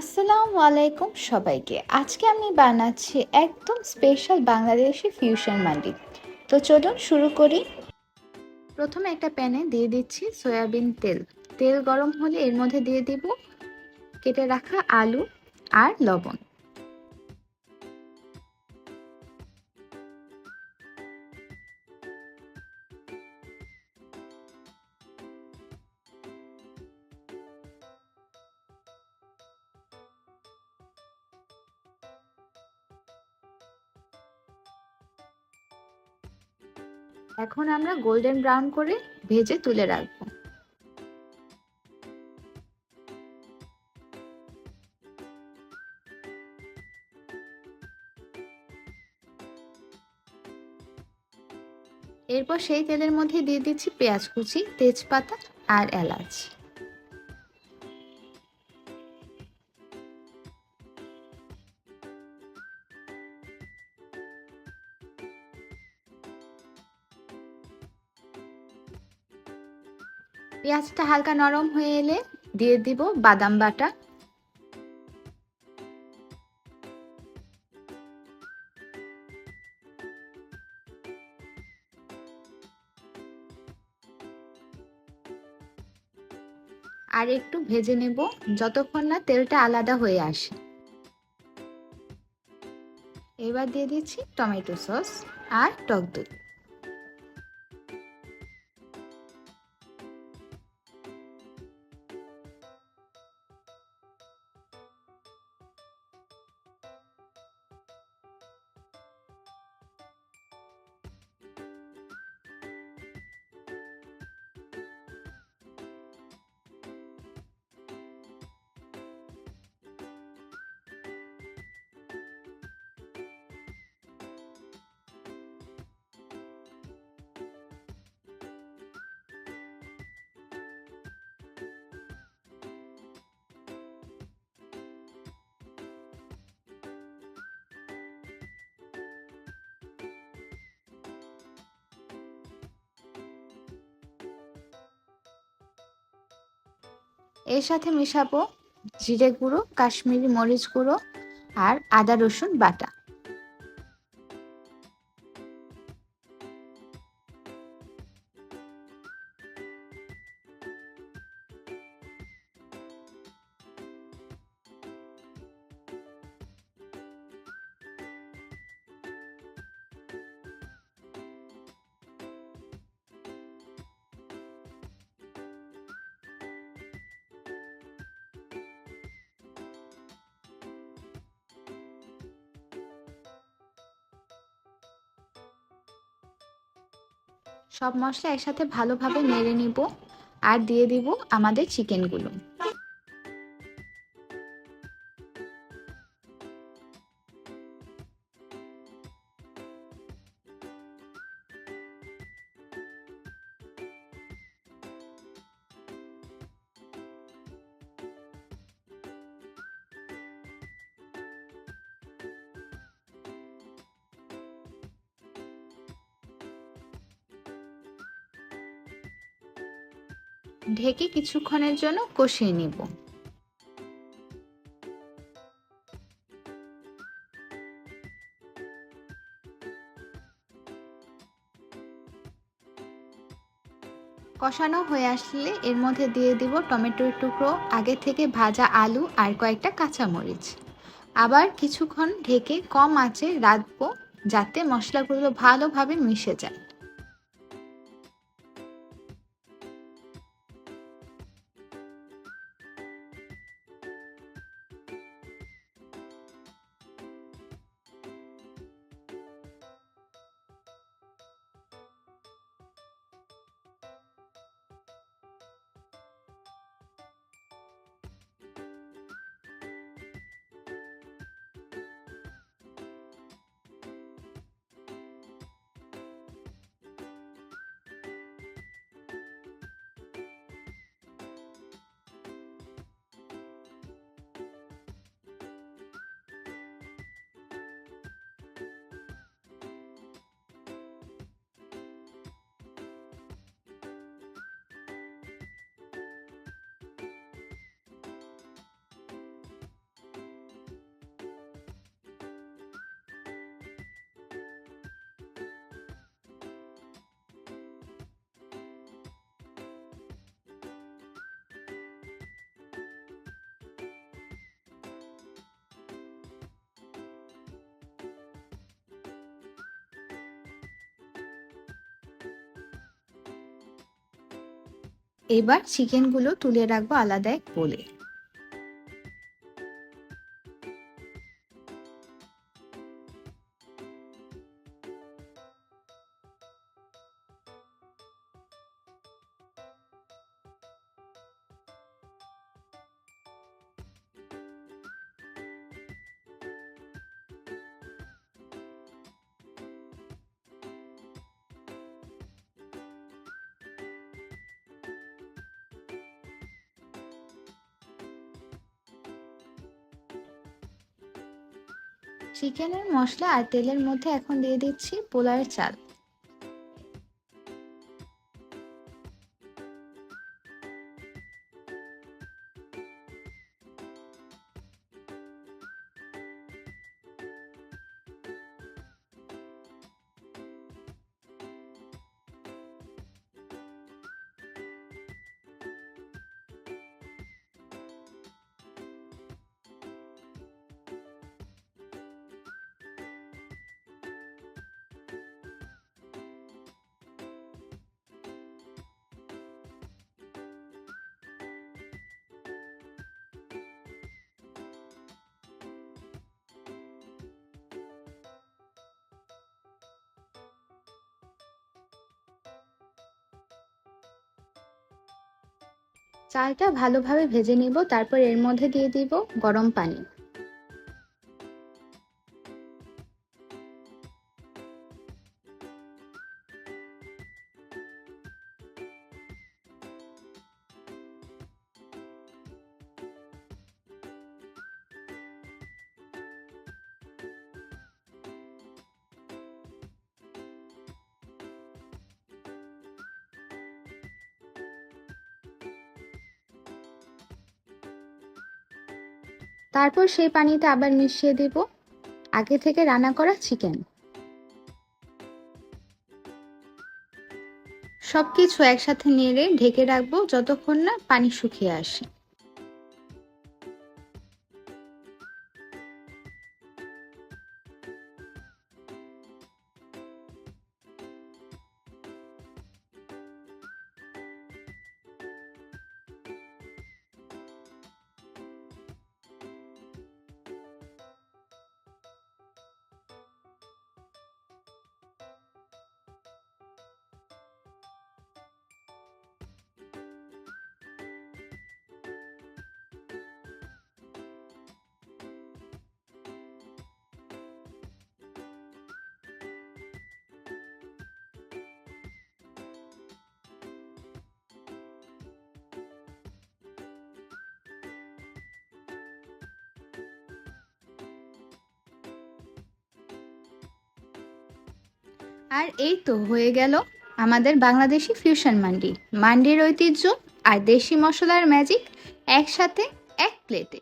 আসসালামু আলাইকুম সবাইকে। আজকে আমি বানাচ্ছি একদম স্পেশাল বাংলাদেশি ফিউশন মান্ডি তো চলুন শুরু করি। প্রথমে একটা প্যানে দিয়ে দিচ্ছি সয়াবিন তেল। তেল গরম হলে এর মধ্যে দিয়ে দিব কেটে রাখা আলু আর লবণ। এখন আমরা গোল্ডেন ব্রাউন করে ভেজে তুলে রাখব। এরপর সেই তেলের মধ্যে দিয়ে দিচ্ছি পেঁয়াজ কুচি, তেজপাতা আর এলাচ। পেঁয়াজটা হালকা নরম হয়ে এলে দিয়ে দিব বাদাম বাটা। আর একটু ভেজে নেব যতক্ষণ না তেলটা আলাদা হয়ে আসে। এবার দিয়ে দিচ্ছি টমেটো সস আর টক দই। এর সাথে মেশাবো জিরে গুঁড়ো কাশ্মীরি মরিচ গুঁড়ো আর আদা রসুন বাটা। সব মশলা একসাথে ভালোভাবে নেড়ে নিব আর দিয়ে দিব আমাদের চিকেনগুলো ঢেকে কিছুক্ষণের জন্য কষিয়ে নিব। কষানো হয়ে আসলে এর মধ্যে দিয়ে দিব টমেটোর টুকরো, আগে থেকে ভাজা আলু আর কয়েকটা কাঁচামরিচ। আবার কিছুক্ষণ ঢেকে কম আঁচে রাখব যাতে মশলাগুলো ভালোভাবে মিশে যায়। এবার চিকেনগুলো তুলে রাখব আলাদা এক বলে। চিকেনের মশলা আর তেলের মধ্যে এখন দিয়ে দিচ্ছি পোলার চাল। চালটা ভালোভাবে ভেজে নিব তারপর এর মধ্যে দিয়ে দিব গরম পানি। তারপর সেই পানিতে আবার মিশিয়ে দেব। আগে থেকে রান্না করা চিকেন। সবকিছু একসাথে নেড়ে ঢেকে রাখব যতক্ষণ না পানি শুকিয়ে আসে। আর এই তো হয়ে গেল আমাদের বাংলাদেশি ফিউশন মান্ডি মান্ডির ঐতিহ্য আর দেশি মশলার ম্যাজিক একসাথে এক প্লেটে